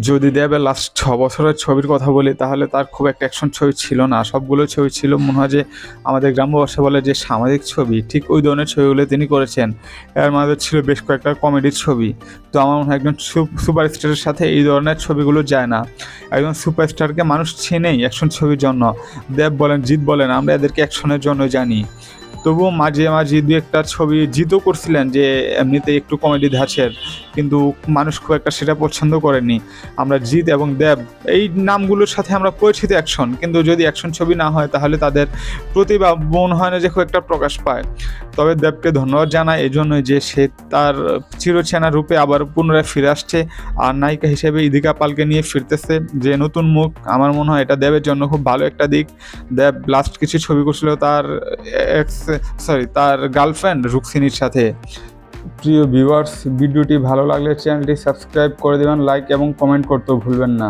যদি দেবের লাস্ট ছ বছরের ছবির কথা বলি, তাহলে তার খুব একটা অ্যাকশন ছবি ছিল না। সবগুলো ছবি ছিল মনে হয় যে আমাদের গ্রাম্য ভাষা বলে যে সামাজিক ছবি, ঠিক ওই ধরনের ছবিগুলো তিনি করেছেন। এর মাঝে ছিল বেশ কয়েকটা কমেডির ছবি। তো আমার মনে হয় একজন সুপারস্টারের সাথে এই ধরনের ছবিগুলো যায় না। একজন সুপারস্টারকে মানুষ চেনেই অ্যাকশন ছবির জন্য। দেব বলেন, জিৎ বলেন, আমরা এদেরকে অ্যাকশনের জন্য জানি। তবুও মাঝে মাঝে দু একটা ছবি জিতও করছিলেন যে এমনিতে একটু কমেডি ধাঁচের, কিন্তু মানুষ খুব একটা সেটা পছন্দ করেনি আমরা জিৎ এবং দেব, এই নামগুলোর সাথে আমরা পরিচিত অ্যাকশন কিন্তু যদি অ্যাকশন ছবি না হয় তাহলে তাদের প্রতিভা মনে হয় না যে খুব একটা প্রকাশ পায়। তবে দেবকে ধন্যবাদ জানাই এই জন্যই যে সে তার চিরচেনা রূপে আবার পুনরায় ফিরে আসছে আর নায়িকা হিসেবে ইদিকা পালকে নিয়ে ফিরতেছে। যে নতুন মুখ, আমার মনে হয় এটা দেবের জন্য খুব ভালো একটা দিক। দেব লাস্ট কিছু ছবি করছিল তার এক্স সরি তার গার্লফ্রেন্ড রুক্সিনীর সাথে। প্রিয় ভিউয়ার্স ভিডিওটি ভালো লাগলে চ্যানেলটি সাবস্ক্রাইব করে দেবেন লাইক এবং কমেন্ট করতেও ভুলবেন না।